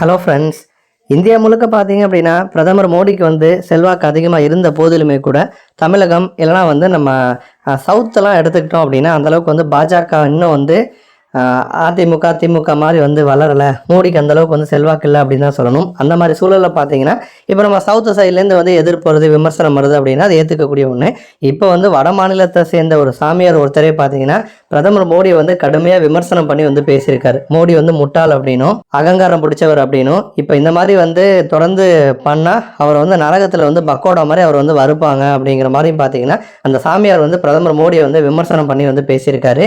Hello friends India முழுக்க பார்த்தீங்க அப்படின்னா பிரதமர் மோடிக்கு வந்து செல்வாக்கு அதிகமாக இருந்த போதிலுமே கூட தமிழகம் இல்லைனா வந்து நம்ம சவுத்தெல்லாம் எடுத்துக்கிட்டோம் அப்படின்னா அந்தளவுக்கு வந்து பாஜக இன்னும் வந்து அதிமுக திமுக மாதிரி வந்து வளரலை. மோடிக்கு அந்தளவுக்கு வந்து செல்வாக்கு இல்லை அப்படின்னு தான் சொல்லணும். அந்த மாதிரி சூழலில் பார்த்தீங்கன்னா இப்போ நம்ம சவுத்து சைட்லேருந்து வந்து எதிர்ப்பு வருது விமர்சனம் வருது அப்படின்னா அது ஏற்றுக்கக்கூடிய ஒன்று இப்போ வந்து வட மாநிலத்தை சேர்ந்த ஒரு சாமியார் ஒருத்தரே பார்த்தீங்கன்னா பிரதமர் மோடியை வந்து கடுமையாக விமர்சனம் பண்ணி வந்து பேசியிருக்காரு. மோடி வந்து முட்டாள் அப்படின்னும் அகங்காரம் பிடிச்சவர் அப்படின்னும் இப்போ இந்த மாதிரி வந்து தொடர்ந்து பண்ணால் அவரை வந்து நரகத்தில் வந்து பக்கோடா மாதிரி அவர் வந்து வருப்பாங்க அப்படிங்கிற மாதிரி பார்த்தீங்கன்னா அந்த சாமியார் வந்து பிரதமர் மோடியை வந்து விமர்சனம் பண்ணி வந்து பேசியிருக்காரு.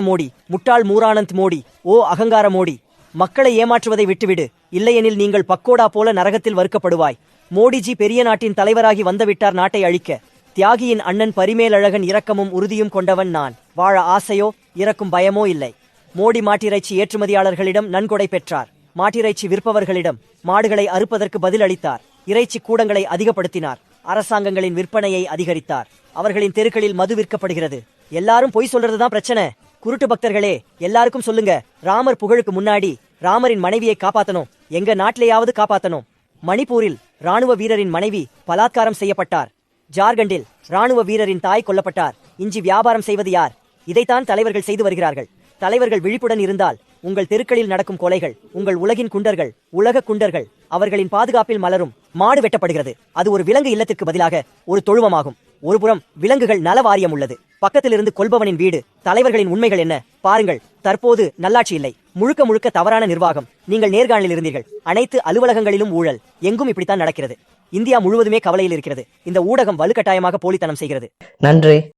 மோடி முட்டாள் மூரானந்த் மோடி ஓ அகங்கார மோடி. மக்களை ஏமாற்றுவதை விட்டுவிடு. இல்லையெனில் நீங்கள் பக்கோடா போல நரகத்தில் வறுக்கப்படுவாய். மோடிஜி பெரிய நாட்டின் தலைவராகி வந்துவிட்டார் நாட்டை அழிக்க. தியாகியின் அண்ணன் பரிமேலழகன் இரக்கமும் உறுதியும் கொண்டவன் நான். வாழ ஆசையோ இறக்கும் பயமோ இல்லை. மோடி மாட்டிறைச்சி ஏற்றுமதியாளர்களிடம் நன்கொடை பெற்றார். மாட்டிறைச்சி விற்பவர்களிடம் மாடுகளை அறுப்பதற்கு பதில் அளித்தார் இறைச்சி கூடங்களை அதிகப்படுத்தினார். அரசாங்கங்களின் விற்பனையை அதிகரித்தார். அவர்களின் தெருக்களில் மது விற்கப்படுகிறது. எல்லாரும் பொய் சொல்றதுதான் பிரச்சனை. குருட்டு பக்தர்களே எல்லாருக்கும் சொல்லுங்க. ராமர் புகழுக்கு முன்னாடி ராமரின் மனைவியை காப்பாத்தணும். எங்க நாட்டிலேயாவது காப்பாத்தணும். மணிப்பூரில் ராணுவ வீரரின் மனைவி பலாத்காரம் செய்யப்பட்டார். ஜார்க்கண்டில் ராணுவ வீரரின் தாய் கொல்லப்பட்டார். இஞ்சி வியாபாரம் செய்வது யார்? இதைத்தான் தலைவர்கள் செய்து வருகிறார்கள். தலைவர்கள் விழிப்புடன் இருந்தால் உங்கள் தெருக்களில் நடக்கும் கொலைகள் உங்கள் உலகின் குண்டர்கள் உலக குண்டர்கள் அவர்களின் பாதுகாப்பில் மலரும் மாடு வெட்டப்படுகிறது. அது ஒரு விலங்கு இல்லத்திற்கு பதிலாக ஒரு தொழுவமாகும். ஒருபுறம் விலங்குகள் நல வாரியம் உள்ளது. பக்கத்திலிருந்து கொள்பவனின் வீடு தலைவர்களின் உண்மைகள் என்ன? பாருங்கள் தற்போது நல்லாட்சி இல்லை. முழுக்க முழுக்க தவறான நிர்வாகம். நீங்கள் நேர்காணலில் இருந்தீர்கள். அனைத்து அலுவலகங்களிலும் ஊழல். எங்கும் இப்படித்தான் நடக்கிறது. இந்தியா முழுவதுமே கவலையில் இருக்கிறது. இந்த ஊடகம் வலுக்கட்டாயமாக போலித்தனம் செய்கிறது. நன்றி.